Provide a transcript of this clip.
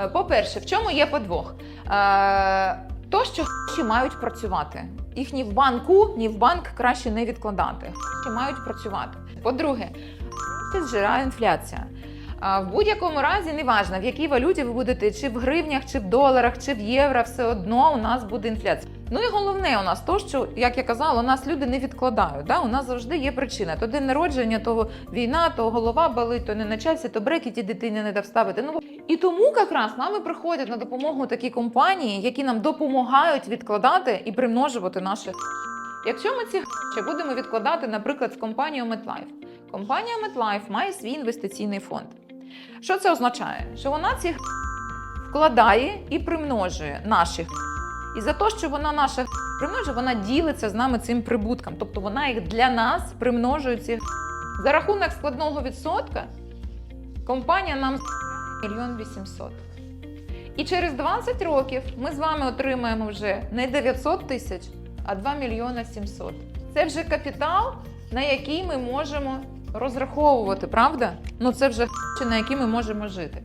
Е, По-перше, в чому є подвох? Е, То, що гроші мають працювати. Їх ні в банку, ні в банк краще не відкладати. Гроші мають працювати. По-друге, гроші зжирає інфляція. В будь-якому разі, неважно, в якій валюті ви будете, чи в гривнях, чи в доларах, чи в євро, все одно у нас буде інфляція. Ну і головне у нас то, що, як я казала, у нас люди не відкладають. Да? У нас завжди є причина. То день народження, то війна, то голова болить, то не начальство, то брекеті дитині не дав ставити. Ну і тому якраз нами приходять на допомогу такі компанії, які нам допомагають відкладати і примножувати наші. Якщо ми ці гроші будемо відкладати, наприклад, в компанію MetLife. Компанія MetLife має свій інвестиційний фонд. Що це означає? Що вона ці вкладає і примножує наші. І за те, що вона гроші примножує, вона ділиться з нами цим прибутком. Тобто вона їх для нас примножує ці за рахунок складного відсотка. Компанія нам мільйон вісімсот. І через 20 років ми з вами отримаємо вже не 900 тисяч, а 2 мільйона 700. Це вже капітал, на який ми можемо розраховувати, правда? Ну це вже на який ми можемо жити.